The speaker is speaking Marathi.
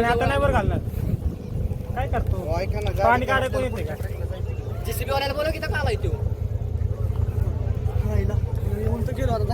नाही आता नाही बरं घालणार. काय करतो? पाणी काढायला कोण येते का? जेसीबी वाल्याला बोलव की तर का आलाय तू? गेलो आता.